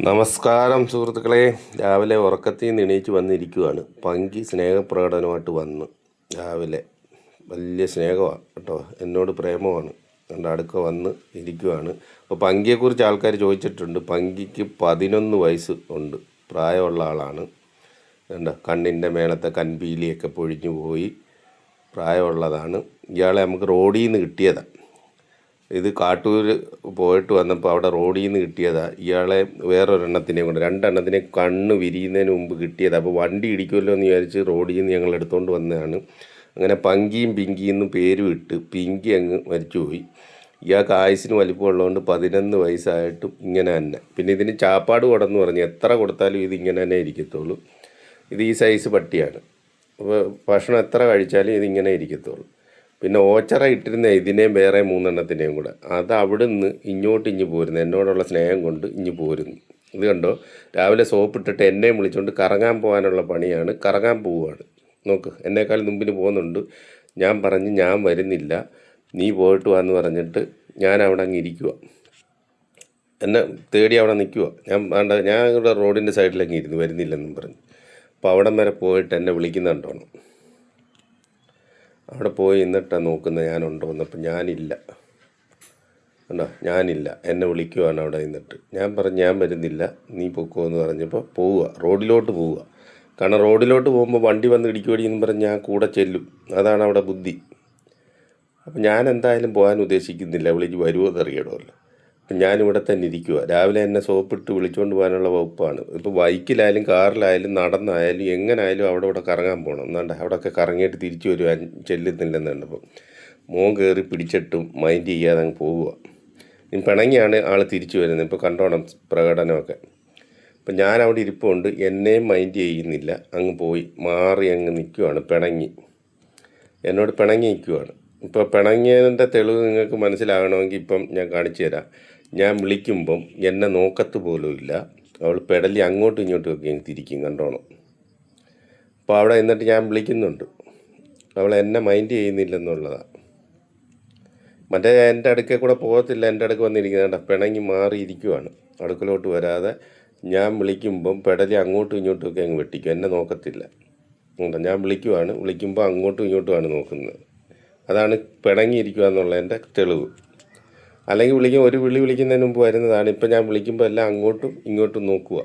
നമസ്കാരം സുഹൃത്തുക്കളെ. രാവിലെ ഉറക്കത്തിൽ നിന്ന് എണീച്ച് വന്നിരിക്കുവാണ്. പങ്കി സ്നേഹപ്രകടനമായിട്ട് വന്ന് രാവിലെ. വലിയ സ്നേഹമാണ് കേട്ടോ. എന്നോട് പ്രേമമാണ്. എന്റെ അടുക്ക വന്ന് ഇരിക്കുവാണ്. അപ്പോൾ പങ്കിയെക്കുറിച്ച് ആൾക്കാർ ചോദിച്ചിട്ടുണ്ട്. പങ്കിക്ക് പതിനൊന്ന് വയസ്സ് ഉണ്ട്. പ്രായമുള്ള ആളാണ്. എന്താ കണ്ണിന്റെ മേളത്തെ കൺപീലിയൊക്കെ പൊഴിഞ്ഞു പോയി പ്രായമുള്ളതാണ്. ഇയാളെ നമുക്ക് റോഡിൽ നിന്ന് കിട്ടിയതാണ്. ഇത് കാട്ടൂർ പോയിട്ട് വന്നപ്പോൾ അവിടെ റോഡിൽ നിന്ന് കിട്ടിയതാ. ഇയാളെ വേറൊരെണ്ണത്തിനെ കൊണ്ട് രണ്ടെണ്ണത്തിനെ കണ്ണ് വിരിയുന്നതിന് മുമ്പ് കിട്ടിയതാണ് അപ്പോൾ വണ്ടി ഇടിക്കുമല്ലോ എന്ന് വിചാരിച്ച് റോഡിൽ നിന്ന് ഞങ്ങൾ എടുത്തുകൊണ്ട് വന്നതാണ്. അങ്ങനെ പങ്കിയും പിങ്കിയും എന്ന് പേരും ഇട്ട് പിങ്കി അങ്ങ് മരിച്ചുപോയി. ഇയാൾക്ക് ആയുസിന് വലിപ്പമുള്ളതുകൊണ്ട് പതിനൊന്ന് വയസ്സായിട്ടും ഇങ്ങനെ തന്നെ. പിന്നെ ഇതിന് ചാപ്പാട് കൊടുന്ന് പറഞ്ഞു എത്ര കൊടുത്താലും ഇത് ഇങ്ങനെ തന്നെ ഇരിക്കത്തുള്ളൂ. ഇത് ഈ സൈസ് പട്ടിയാണ്. അപ്പോൾ ഭക്ഷണം എത്ര കഴിച്ചാലും ഇതിങ്ങനെ ഇരിക്കത്തുള്ളൂ. പിന്നെ ഓച്ചറ ഇട്ടിരുന്ന ഇതിനെയും വേറെ മൂന്നെണ്ണത്തിനെയും കൂടെ. അത് അവിടുന്ന് ഇങ്ങോട്ട് ഇഞ്ഞ് പോരുന്നു. എന്നോടുള്ള സ്നേഹം കൊണ്ട് ഇഞ്ഞ് പോരുന്നു. ഇത് കണ്ടോ? രാവിലെ സോപ്പ് ഇട്ടിട്ട് എന്നെയും വിളിച്ചുകൊണ്ട് കറങ്ങാൻ പോകാനുള്ള പണിയാണ്. കറങ്ങാൻ പോവുകയാണ് നോക്ക് എന്നേക്കാൾ മുമ്പിന് പോകുന്നുണ്ട്. ഞാൻ പറഞ്ഞ് ഞാൻ വരുന്നില്ല. നീ പോയിട്ട് വാന്ന് പറഞ്ഞിട്ട് ഞാൻ അവിടെ അങ്ങ് ഇരിക്കുക എന്നെ തേടി അവിടെ നിൽക്കുക ഞാൻ വേണ്ട ഞാൻ ഇവിടെ റോഡിന്റെ സൈഡിലങ്ങ് ഇരുന്നു വരുന്നില്ലെന്നും പറഞ്ഞു. അപ്പോൾ അവിടം വരെ പോയിട്ട് എന്നെ വിളിക്കുന്നുണ്ടോണം. അവിടെ പോയി എന്നിട്ടാണ് നോക്കുന്നത് ഞാനുണ്ടോ എന്നപ്പോൾ ഞാനില്ല. കണ്ടോ? ഞാനില്ല. എന്നെ വിളിക്കുവാണ് അവിടെ നിന്നിട്ട്. ഞാൻ പറഞ്ഞു ഞാൻ വരുന്നില്ല. നീ പൊക്കോ എന്ന് പറഞ്ഞപ്പോൾ പോവുക. റോഡിലോട്ട് പോവുക. കാരണം റോഡിലോട്ട് പോകുമ്പോൾ വണ്ടി വന്ന് ഇടിക്കുവടി എന്ന് പറഞ്ഞ് ഞാൻ കൂടെ ചെല്ലും. അതാണ് അവിടെ ബുദ്ധി. അപ്പം ഞാൻ എന്തായാലും പോകാൻ ഉദ്ദേശിക്കുന്നില്ല. വിളിച്ച് വരുമോ എന്നറിയണമല്ലോ ഞാനിവിടെ തന്നെ ഇരിക്കുക രാവിലെ എന്നെ സോപ്പിട്ട് വിളിച്ചുകൊണ്ട് പോകാനുള്ള വകുപ്പാണ്. ഇപ്പോൾ ബൈക്കിലായാലും കാറിലായാലും നടന്നായാലും എങ്ങനായാലും അവിടെ ഇവിടെ കറങ്ങാൻ പോകണം എന്നാണ്ട് അവിടെയൊക്കെ കറങ്ങിയിട്ട് തിരിച്ചു വരുവാൻ ചെല്ലുന്നില്ലെന്ന് കണ്ടപ്പോൾ മോൻ കയറി പിടിച്ചിട്ടും മൈൻഡ് ചെയ്യാതെ അങ്ങ് പോവുക ഇനി പിണങ്ങിയാണ് ആൾ തിരിച്ചു വരുന്നത്. ഇപ്പോൾ കണ്ടോണം പ്രകടനമൊക്കെ. അപ്പം ഞാൻ അവിടെ ഇരിപ്പുണ്ട്. എന്നെയും മൈൻഡ് ചെയ്യുന്നില്ല. അങ്ങ് പോയി. മാറി അങ്ങ് നിൽക്കുവാണ് പിണങ്ങി. എന്നോട് പിണങ്ങി നിൽക്കുവാണ് ഇപ്പോൾ പിണങ്ങിയതിന്റെ തെളിവ് നിങ്ങൾക്ക് മനസ്സിലാകണമെങ്കിൽ ഇപ്പം ഞാൻ കാണിച്ചു തരാം. ഞാൻ വിളിക്കുമ്പം എന്നെ നോക്കത്ത് പോലും ഇല്ല. അവൾ പെടലി അങ്ങോട്ടും ഇങ്ങോട്ടും ഒക്കെ തിരിക്കും കണ്ടോണം. അപ്പോൾ അവിടെ എന്നിട്ട് ഞാൻ വിളിക്കുന്നുണ്ട്. അവൾ എന്നെ മൈൻഡ് ചെയ്യുന്നില്ലെന്നുള്ളതാണ് മറ്റേ എന്റെ അടുക്കൽ കൂടെ പോകത്തില്ല എന്റെ അടുക്ക് വന്നിരിക്കുന്നുണ്ട് പിണങ്ങി മാറിയിരിക്കുവാണ്. അടുക്കലോട്ട് വരാതെ ഞാൻ വിളിക്കുമ്പം പെടലി അങ്ങോട്ടും ഇങ്ങോട്ടും ഒക്കെ അങ്ങ് വെട്ടിക്കും എന്നെ നോക്കത്തില്ല. ഉണ്ട് ഞാൻ വിളിക്കുവാണ് വിളിക്കുമ്പോൾ അങ്ങോട്ടും ഇങ്ങോട്ടുമാണ് നോക്കുന്നത്. അതാണ് പിണങ്ങിയിരിക്കുക എന്നുള്ളതിന്റെ തെളിവ്. അല്ലെങ്കിൽ വിളിക്കും ഒരു വിളി വിളിക്കുന്നതിന് മുമ്പ് വരുന്നതാണ്. ഇപ്പം ഞാൻ വിളിക്കുമ്പോൾ എല്ലാം അങ്ങോട്ടും ഇങ്ങോട്ടും നോക്കുക.